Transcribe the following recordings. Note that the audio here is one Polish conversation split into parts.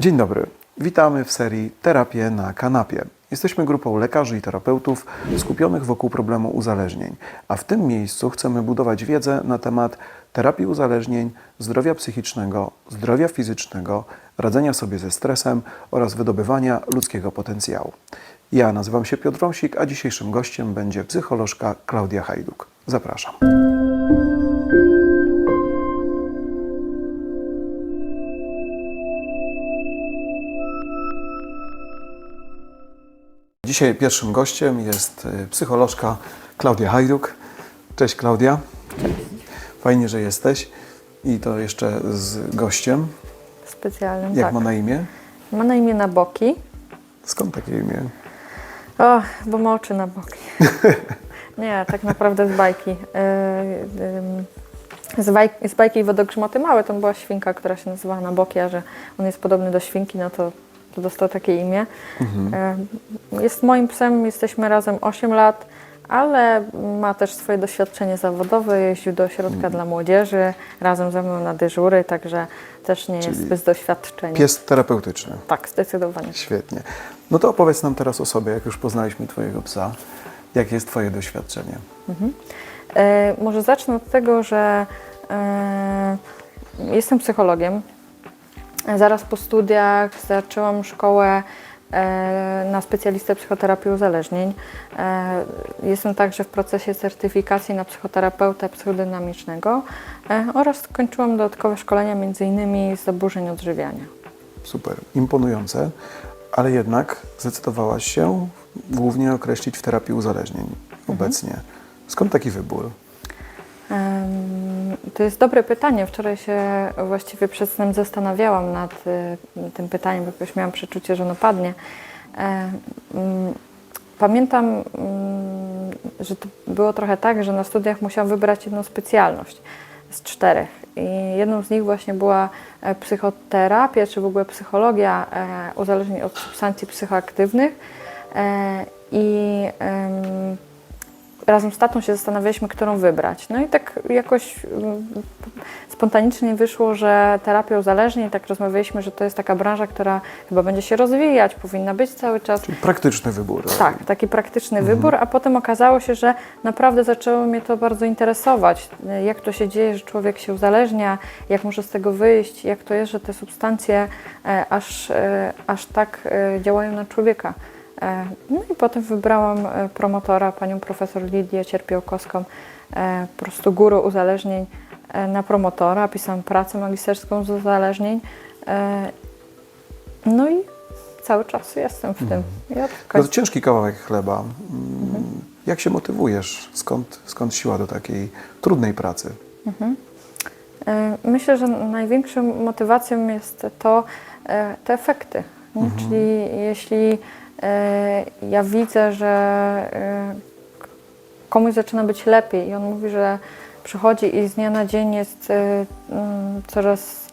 Dzień dobry. Witamy w serii Terapię na kanapie. Jesteśmy grupą lekarzy i terapeutów skupionych wokół problemu uzależnień, a w tym miejscu chcemy budować wiedzę na temat terapii uzależnień, zdrowia psychicznego, zdrowia fizycznego, radzenia sobie ze stresem oraz wydobywania ludzkiego potencjału. Ja nazywam się Piotr Wąsik, a dzisiejszym gościem będzie psycholożka Klaudia Hajduk. Zapraszam. Dzisiaj pierwszym gościem jest y, psycholożka Klaudia Hajduk. Cześć Klaudia. Fajnie, że jesteś. I to jeszcze z gościem. specjalnym. Jak tak. ma na imię? Ma na imię na boki. Skąd takie imię? O, bo ma oczy na boki. Nie, tak naprawdę z bajki. Yy, yy, z, baj, z bajki Wodogrzmoty Małe to była świnka, która się nazywała na boki, a że on jest podobny do świnki, no to dostał takie imię. Yy, jest moim psem, jesteśmy razem 8 lat, ale ma też swoje doświadczenie zawodowe, jeździł do ośrodka dla młodzieży, razem ze mną na dyżury, także też nie jest Czyli bez doświadczenia. Pies terapeutyczny. Tak, zdecydowanie. Świetnie. No to opowiedz nam teraz o sobie, jak już poznaliśmy Twojego psa. Jakie jest Twoje doświadczenie? E, może zacznę od tego, że e, jestem psychologiem. Zaraz po studiach zaczęłam szkołę e, na specjalistę psychoterapii uzależnień. E, jestem także w procesie certyfikacji na psychoterapeutę psychodynamicznego e, oraz skończyłam dodatkowe szkolenia m.in. z zaburzeń odżywiania. Super, imponujące, ale jednak zdecydowałaś się głównie określić w terapii uzależnień obecnie. Skąd taki wybór? Em, To jest dobre pytanie. Wczoraj się właściwie przed snem zastanawiałam nad y, tym pytaniem, bo jakoś miałam przeczucie, że ono padnie. Em, mm, Pamiętam, mm, że to było trochę tak, że na studiach musiałam wybrać jedną specjalność z czterech. I jedną z nich właśnie była e, psychoterapia, czy w ogóle psychologia e, uzależnień od substancji psychoaktywnych. E, I razem z tatą się zastanawialiśmy, którą wybrać. No i tak jakoś mm, spontanicznie wyszło, że terapia uzależnień, tak rozmawialiśmy, że to jest taka branża, która chyba będzie się rozwijać, powinna być cały czas. Czyli praktyczny wybór. Tak, taki praktyczny wybór, a potem okazało się, że naprawdę zaczęło mnie to bardzo interesować. Jak to się dzieje, że człowiek się uzależnia, jak może z tego wyjść, jak to jest, że te substancje e, aż, e, aż tak e, działają na człowieka. E, No i potem wybrałam e, promotora, panią profesor Lidię Cierpiołkowską, e, po prostu guru uzależnień na promotora. Pisałam pracę magisterską z uzależnień. No i cały czas jestem w tym. Ja No tylko to ciężki kawałek chleba. Mm, Jak się motywujesz? Skąd, skąd siła do takiej trudnej pracy? E, Myślę, że największą motywacją jest to te efekty. nie? Czyli jeśli ja widzę, że e, komuś zaczyna być lepiej i on mówi, że przychodzi i z dnia na dzień jest e, mm, coraz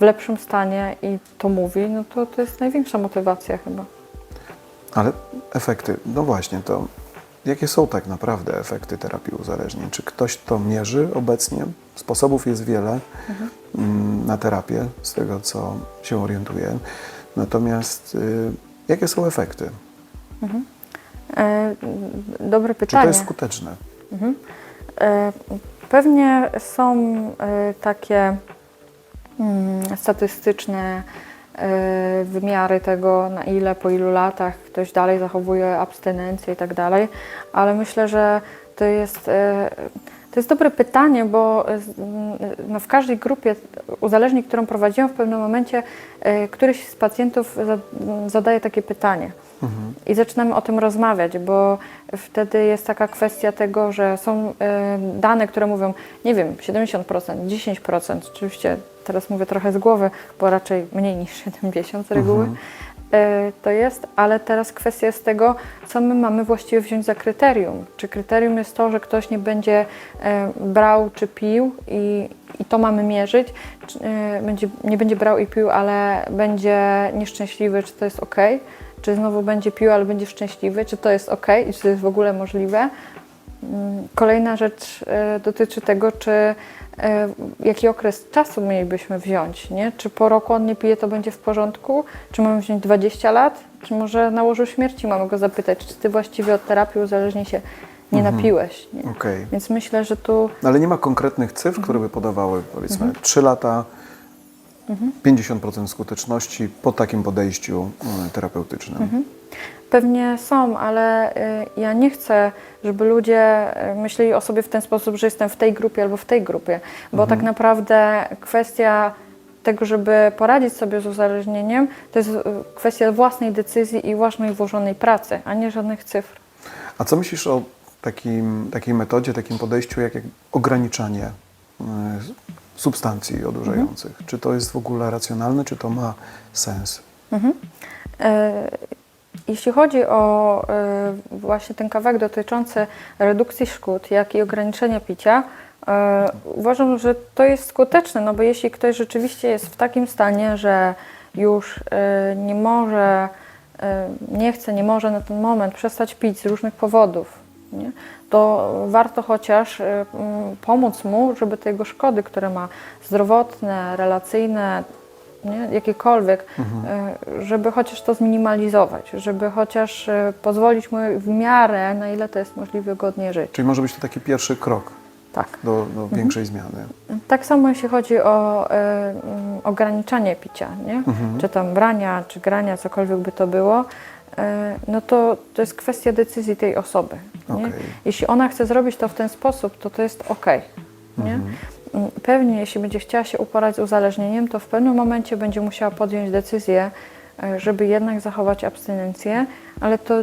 w lepszym stanie i to mówi, no to to jest największa motywacja chyba. Ale efekty, no właśnie, to jakie są tak naprawdę efekty terapii uzależnień? Czy ktoś to mierzy obecnie? Sposobów jest wiele mm, na terapię, z tego co się orientuję. Natomiast y, jakie są efekty? E, Dobre Czy pytanie. to jest skuteczne? E, Pewnie są e, takie mm, statystyczne e, wymiary tego, na ile po ilu latach ktoś dalej zachowuje abstynencję i tak dalej, ale myślę, że to jest, e, to jest dobre pytanie, bo e, no w każdej grupie uzależnień, którą prowadziłam w pewnym momencie, e, któryś z pacjentów zadaje takie pytanie. I zaczynamy o tym rozmawiać, bo wtedy jest taka kwestia tego, że są e, dane, które mówią, nie wiem, 70%, 10%, oczywiście teraz mówię trochę z głowy, bo raczej mniej niż 70 z reguły. E, to jest, ale teraz kwestia jest tego, co my mamy właściwie wziąć za kryterium. Czy kryterium jest to, że ktoś nie będzie e, brał czy pił i, i to mamy mierzyć, czy, e, będzie, nie będzie brał i pił, ale będzie nieszczęśliwy, czy to jest ok? Czy znowu będzie pił, ale będzie szczęśliwy, czy to jest ok i czy to jest w ogóle możliwe? Mm, Kolejna rzecz e, dotyczy tego, czy e, jaki okres czasu mielibyśmy wziąć, nie? Czy po roku on nie pije, to będzie w porządku? Czy mamy wziąć 20 lat? Czy może na łożu śmierci mamy go zapytać, czy ty właściwie od terapii uzależnień się nie napiłeś, nie? Okej. Więc myślę, że tu No, Ale nie ma konkretnych cyfr, które by podawały, powiedzmy, 3 lata, 50% skuteczności po takim podejściu y, terapeutycznym. Pewnie są, ale y, ja nie chcę, żeby ludzie y, myśleli o sobie w ten sposób, że jestem w tej grupie albo w tej grupie, bo tak naprawdę kwestia tego, żeby poradzić sobie z uzależnieniem, to jest kwestia własnej decyzji i własnej włożonej pracy, a nie żadnych cyfr. A co myślisz o takim, takiej metodzie, takim podejściu jak, jak ograniczanie substancji odurzających? Czy to jest w ogóle racjonalne, czy to ma sens? E, Jeśli chodzi o e, właśnie ten kawałek dotyczący redukcji szkód, jak i ograniczenia picia, e, uważam, że to jest skuteczne, no bo jeśli ktoś rzeczywiście jest w takim stanie, że już e, nie może, e, nie chce, nie może na ten moment przestać pić z różnych powodów, nie? To warto chociaż e, mm, pomóc mu, żeby te jego szkody, które ma zdrowotne, relacyjne, nie? jakiekolwiek, e, żeby chociaż to zminimalizować, żeby chociaż e, pozwolić mu w miarę, na ile to jest możliwe, godnie żyć. Czyli może być to taki pierwszy krok Tak. do, do większej zmiany. Tak samo jeśli chodzi o e, mm, ograniczanie picia, nie? czy tam brania, czy grania, cokolwiek by to było, no to to jest kwestia decyzji tej osoby. Okej. Jeśli ona chce zrobić to w ten sposób, to to jest ok. Nie? Mm, Pewnie jeśli będzie chciała się uporać z uzależnieniem, to w pewnym momencie będzie musiała podjąć decyzję, e, żeby jednak zachować abstynencję, ale to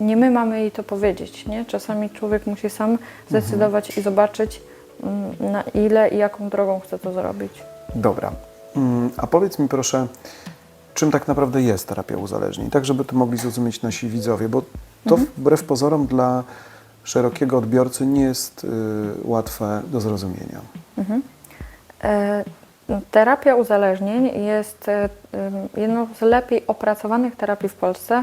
nie my mamy jej to powiedzieć. Nie? Czasami człowiek musi sam zdecydować i zobaczyć, mm, na ile i jaką drogą chce to zrobić. Dobra. Mm, A powiedz mi proszę, czym tak naprawdę jest terapia uzależnień? Tak, żeby to mogli zrozumieć nasi widzowie, bo to wbrew pozorom dla szerokiego odbiorcy nie jest y, łatwe do zrozumienia. E, Terapia uzależnień jest e, em, jedną z lepiej opracowanych terapii w Polsce.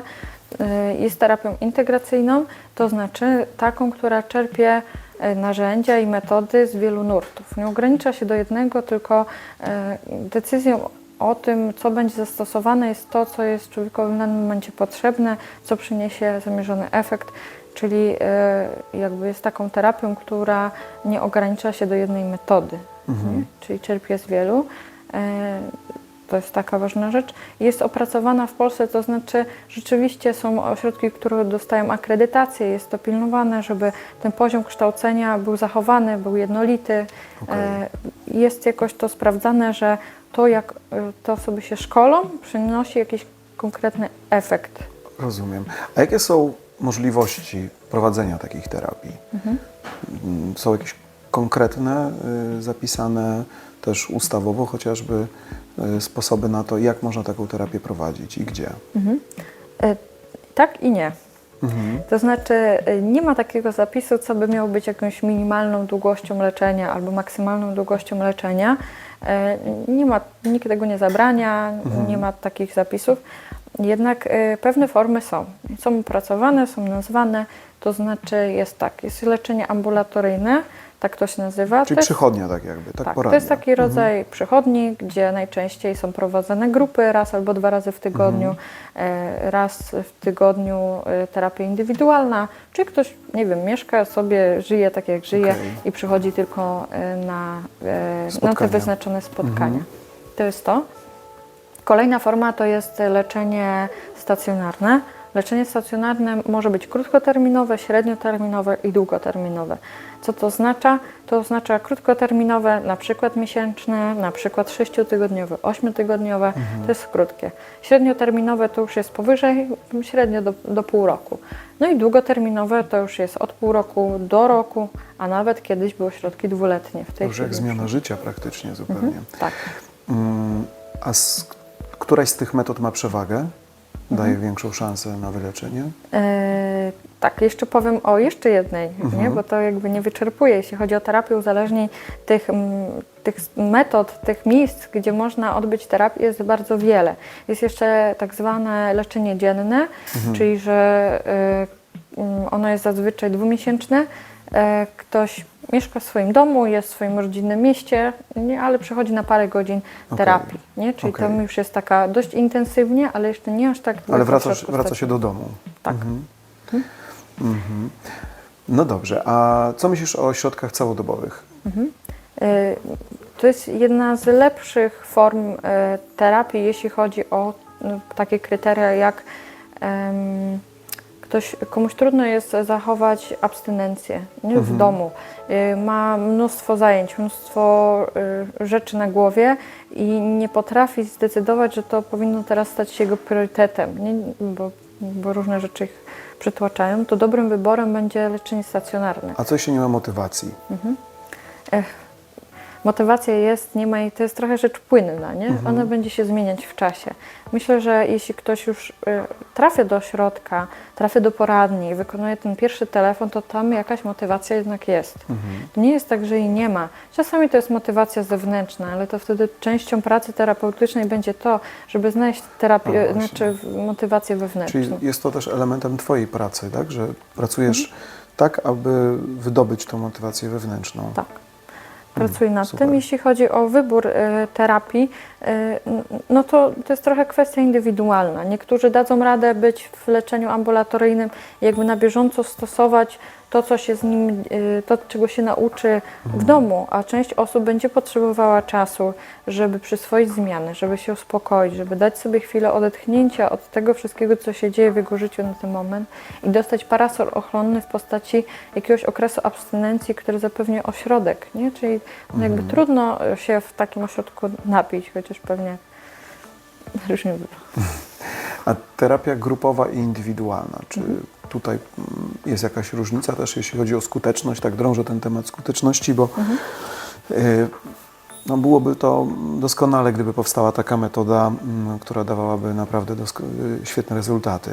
E, Jest terapią integracyjną, to znaczy taką, która czerpie e, narzędzia i metody z wielu nurtów. Nie ogranicza się do jednego, tylko decyzją o tym, co będzie zastosowane, jest to, co jest człowiekowi w danym momencie potrzebne, co przyniesie zamierzony efekt. Czyli e, jakby jest taką terapią, która nie ogranicza się do jednej metody, nie? czyli czerpie z wielu. E, To jest taka ważna rzecz. Jest opracowana w Polsce, to znaczy rzeczywiście są ośrodki, które dostają akredytację, jest to pilnowane, żeby ten poziom kształcenia był zachowany, był jednolity. Okej. Jest jakoś to sprawdzane, że to jak e, te osoby się szkolą, przynosi jakiś konkretny efekt. Rozumiem. A jakie są możliwości prowadzenia takich terapii? Mm, Są jakieś konkretne, y, zapisane też ustawowo chociażby y, sposoby na to, jak można taką terapię prowadzić i gdzie? E, Tak i nie. To znaczy, e, nie ma takiego zapisu, co by miało być jakąś minimalną długością leczenia albo maksymalną długością leczenia. E, Nie ma, nikt tego nie zabrania, nie ma takich zapisów. Jednak e, pewne formy są. Są opracowane, są nazwane. To znaczy, jest tak, jest leczenie ambulatoryjne, tak to się nazywa. Czyli To jest- przychodnia tak jakby, tak, tak, poradnia. to jest taki rodzaj przychodni, gdzie najczęściej są prowadzone grupy raz albo dwa razy w tygodniu, e, raz w tygodniu e, terapia indywidualna, czy ktoś, nie wiem, mieszka sobie, żyje tak jak żyje Okej. i przychodzi tylko e, na, na te wyznaczone spotkania. To jest to. Kolejna forma to jest leczenie stacjonarne. Leczenie stacjonarne może być krótkoterminowe, średnioterminowe i długoterminowe. Co to oznacza? To oznacza krótkoterminowe, na przykład miesięczne, na przykład sześciotygodniowe, ośmiotygodniowe, to jest krótkie. Średnioterminowe to już jest powyżej, średnio do, do pół roku. No i długoterminowe to już jest od pół roku do roku, a nawet kiedyś były środki dwuletnie. W To tej już jak zmiana życia praktycznie zupełnie. Tak. Mm, A z, któraś z tych metod ma przewagę? Daje Mhm. większą szansę na wyleczenie? E, tak, jeszcze powiem o jeszcze jednej, nie? bo to jakby nie wyczerpuje. Jeśli chodzi o terapię uzależnień, tych, mm, tych metod, tych miejsc, gdzie można odbyć terapię jest bardzo wiele. Jest jeszcze tak zwane leczenie dzienne, czyli że mm, ono jest zazwyczaj dwumiesięczne. e, ktoś mieszka w swoim domu, jest w swoim rodzinnym mieście, nie, ale przychodzi na parę godzin terapii, nie? czyli tam już jest taka dość intensywnie, ale jeszcze nie aż tak Ale długo w wraca, się do domu. Tak. Mhm. Mhm. No dobrze, a co myślisz o środkach całodobowych? E, To jest jedna z lepszych form e, terapii, jeśli chodzi o no, takie kryteria jak em, ktoś, komuś trudno jest zachować abstynencję nie, w domu. E, Ma mnóstwo zajęć, mnóstwo e, rzeczy na głowie i nie potrafi zdecydować, że to powinno teraz stać się jego priorytetem, nie? Bo, bo różne rzeczy ich przytłaczają, to dobrym wyborem będzie leczenie stacjonarne. A co jeśli nie ma motywacji? Motywacja jest, nie ma jej, to jest trochę rzecz płynna, nie? Ona będzie się zmieniać w czasie. Myślę, że jeśli ktoś już y, trafia do środka, trafia do poradni i wykonuje ten pierwszy telefon, to tam jakaś motywacja jednak jest. To nie jest tak, że jej nie ma. Czasami to jest motywacja zewnętrzna, ale to wtedy częścią pracy terapeutycznej będzie to, żeby znaleźć terapię, właśnie. znaczy motywację wewnętrzną. Czyli jest to też elementem Twojej pracy, tak? Że pracujesz Mhm. tak, aby wydobyć tą motywację wewnętrzną. Tak. Pracuję nad super. tym. Jeśli chodzi o wybór e, terapii, n- no to to jest trochę kwestia indywidualna. Niektórzy dadzą radę być w leczeniu ambulatoryjnym, jakby na bieżąco stosować to, co się z nim, e, to, czego się nauczy w domu, a część osób będzie potrzebowała czasu, żeby przyswoić zmiany, żeby się uspokoić, żeby dać sobie chwilę odetchnięcia od tego wszystkiego, co się dzieje w jego życiu na ten moment i dostać parasol ochronny w postaci jakiegoś okresu abstynencji, który zapewnia ośrodek, nie? Czyli no jakby trudno się w takim ośrodku napić, chociaż pewnie różnie bywa. A terapia grupowa i indywidualna, czy tutaj mm, jest jakaś różnica też, jeśli chodzi o skuteczność? Tak drążę ten temat skuteczności, bo y, no byłoby to doskonale, gdyby powstała taka metoda, mm, która dawałaby naprawdę y, świetne rezultaty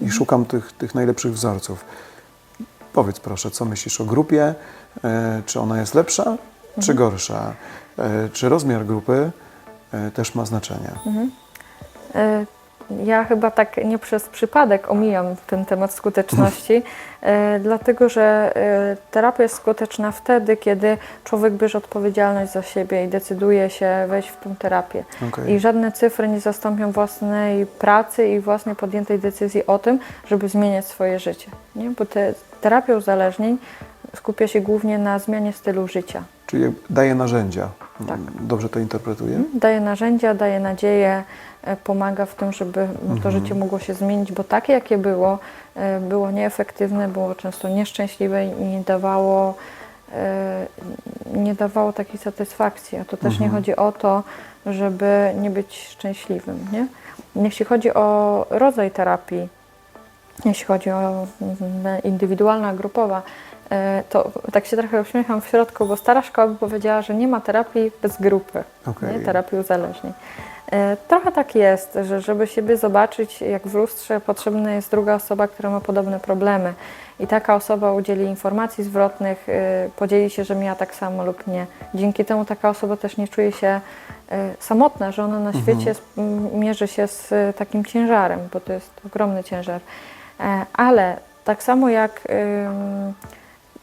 i, i szukam tych, tych najlepszych wzorców. Powiedz proszę, co myślisz o grupie? E, Czy ona jest lepsza, czy gorsza? E, Czy rozmiar grupy e, też ma znaczenie? E, Ja chyba tak nie przez przypadek omijam ten temat skuteczności, e, dlatego że e, terapia jest skuteczna wtedy, kiedy człowiek bierze odpowiedzialność za siebie i decyduje się wejść w tę terapię. Okej. I żadne cyfry nie zastąpią własnej pracy i własnej podjętej decyzji o tym, żeby zmieniać swoje życie. Nie? Bo te, terapia uzależnień skupia się głównie na zmianie stylu życia. Czyli daje narzędzia. Tak. Dobrze to interpretuję? Daje narzędzia, daje nadzieję, e, pomaga w tym, żeby to życie mogło się zmienić, bo takie jakie było, e, było nieefektywne, było często nieszczęśliwe i nie dawało, e, nie dawało takiej satysfakcji. A to też nie chodzi o to, żeby nie być szczęśliwym. Nie? Jeśli chodzi o rodzaj terapii, jeśli chodzi o mm, indywidualna, grupowa, to tak się trochę uśmiecham w środku, bo stara szkoła by powiedziała, że nie ma terapii bez grupy, Okej. nie? terapii uzależnień. E, Trochę tak jest, że żeby siebie zobaczyć jak w lustrze, potrzebna jest druga osoba, która ma podobne problemy. I taka osoba udzieli informacji zwrotnych, e, podzieli się, że miała tak samo lub nie. Dzięki temu taka osoba też nie czuje się e, samotna, że ona na świecie sp- m, mierzy się z e, takim ciężarem, bo to jest ogromny ciężar. E, Ale tak samo jak ym,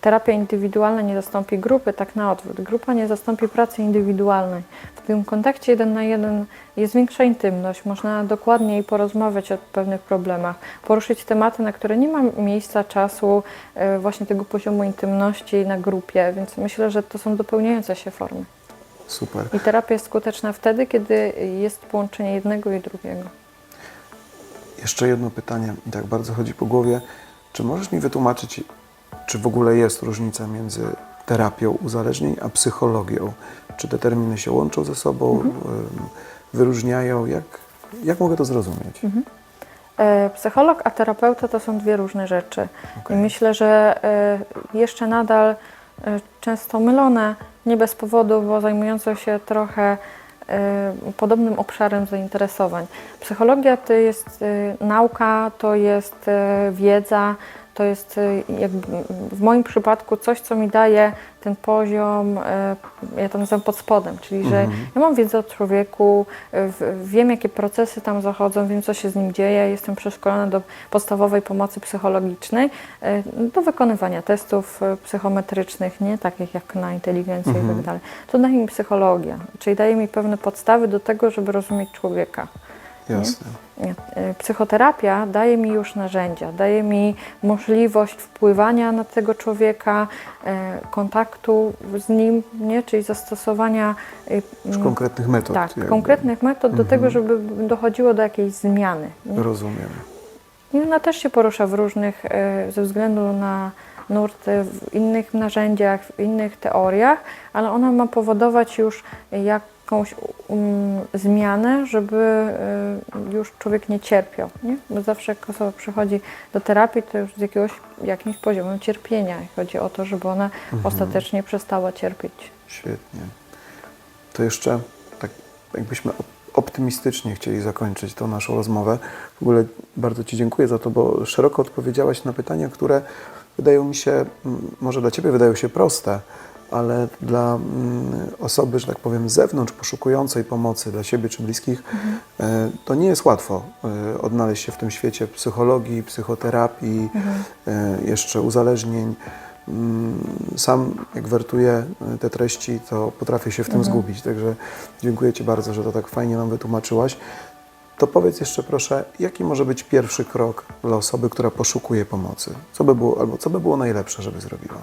terapia indywidualna nie zastąpi grupy, tak na odwrót. Grupa nie zastąpi pracy indywidualnej. W tym kontakcie jeden na jeden jest większa intymność, można dokładniej porozmawiać o pewnych problemach, poruszyć tematy, na które nie ma miejsca, czasu, e, właśnie tego poziomu intymności na grupie, więc myślę, że to są dopełniające się formy. Super. I terapia jest skuteczna wtedy, kiedy jest połączenie jednego i drugiego. Jeszcze jedno pytanie, mi tak bardzo chodzi po głowie. Czy możesz mi wytłumaczyć, czy w ogóle jest różnica między terapią uzależnień a psychologią? Czy te terminy się łączą ze sobą, Mhm. wyróżniają? Jak, jak mogę to zrozumieć? Mhm. E, Psycholog a terapeuta to są dwie różne rzeczy. Okej. I myślę, że e, jeszcze nadal e, często mylone, nie bez powodu, bo zajmujące się trochę podobnym obszarem zainteresowań. Psychologia to jest nauka, to jest wiedza, to jest y, w moim przypadku coś, co mi daje ten poziom, e, ja to nazywam pod spodem, czyli że ja mam wiedzę o człowieku, w- wiem jakie procesy tam zachodzą, wiem co się z nim dzieje, jestem przeszkolona do podstawowej pomocy psychologicznej, do wykonywania testów psychometrycznych, nie takich jak na inteligencję i tak dalej. To daje mi psychologia, czyli daje mi pewne podstawy do tego, żeby rozumieć człowieka. Jasne. Nie. Y, Psychoterapia daje mi już narzędzia, daje mi możliwość wpływania na tego człowieka, e, kontaktu z nim, nie? czyli zastosowania y, Już konkretnych metod. tak, jakby. konkretnych metod do tego, żeby dochodziło do jakiejś zmiany. Nie? Rozumiem. I ona też się porusza w różnych, e, ze względu na nurty, w innych narzędziach, w innych teoriach, ale ona ma powodować już jakąś um, zmianę, żeby e, już człowiek nie cierpiał. Nie? Bo zawsze jak osoba przychodzi do terapii, to już z jakiegoś, jakimś poziomem cierpienia. Chodzi o to, żeby ona ostatecznie przestała cierpieć. Świetnie. To jeszcze tak jakbyśmy op- optymistycznie chcieli zakończyć tą naszą rozmowę. W ogóle bardzo Ci dziękuję za to, bo szeroko odpowiedziałaś na pytania, które wydają mi się, może dla Ciebie wydają się proste, ale dla mm, osoby, że tak powiem, z zewnątrz poszukującej pomocy dla siebie czy bliskich, e, to nie jest łatwo e, odnaleźć się w tym świecie psychologii, psychoterapii, e, jeszcze uzależnień. Mm, Sam jak wertuję te treści, to potrafię się w tym zgubić, także dziękuję Ci bardzo, że to tak fajnie nam wytłumaczyłaś. To powiedz jeszcze proszę, jaki może być pierwszy krok dla osoby, która poszukuje pomocy? Co by było, albo co by było najlepsze, żeby zrobiła?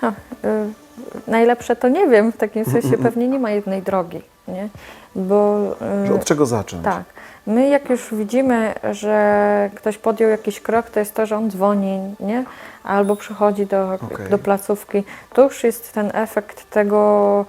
Ha, y, najlepsze to nie wiem, w takim sensie pewnie nie ma jednej drogi, nie? Bo, y, od czego zacząć? tak, my jak już widzimy, że ktoś podjął jakiś krok, to jest to, że on dzwoni, nie? Albo przychodzi do, Okej. do placówki, to już jest ten efekt tego,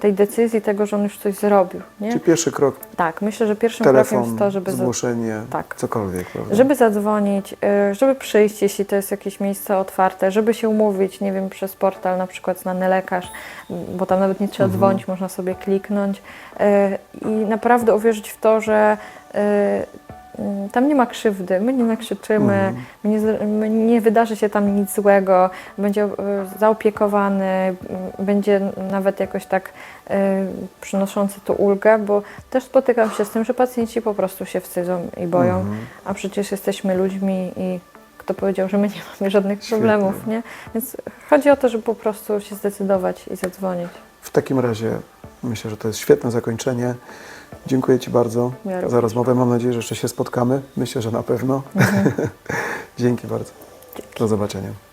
tej decyzji, tego, że on już coś zrobił, nie? Czyli pierwszy krok, Tak, myślę, że pierwszym krokiem telefon, jest to, żeby... zgłoszenie, tak. cokolwiek, prawda? żeby zadzwonić, y, żeby przyjść, jeśli to jest jakieś miejsce otwarte, żeby się umówić, nie wiem, przez portal na przykład znany lekarz, bo tam nawet nie trzeba Mhm. dzwonić, można sobie kliknąć y, i naprawdę uwierzyć w to, że tam nie ma krzywdy, my nie nakrzyczymy, Mhm. my nie, my nie wydarzy się tam nic złego, będzie y, zaopiekowany, m, będzie nawet jakoś tak y, przynoszący tu ulgę, bo też spotykam się z tym, że pacjenci po prostu się wstydzą i boją, Mhm. a przecież jesteśmy ludźmi i kto powiedział, że my nie mamy żadnych Świetnie. problemów, nie? Więc chodzi o to, żeby po prostu się zdecydować i zadzwonić. W takim razie myślę, że to jest świetne zakończenie. Dziękuję Ci bardzo Ja za rozmowę. Mam nadzieję, że jeszcze się spotkamy. Myślę, że na pewno. Dzięki bardzo. Do zobaczenia.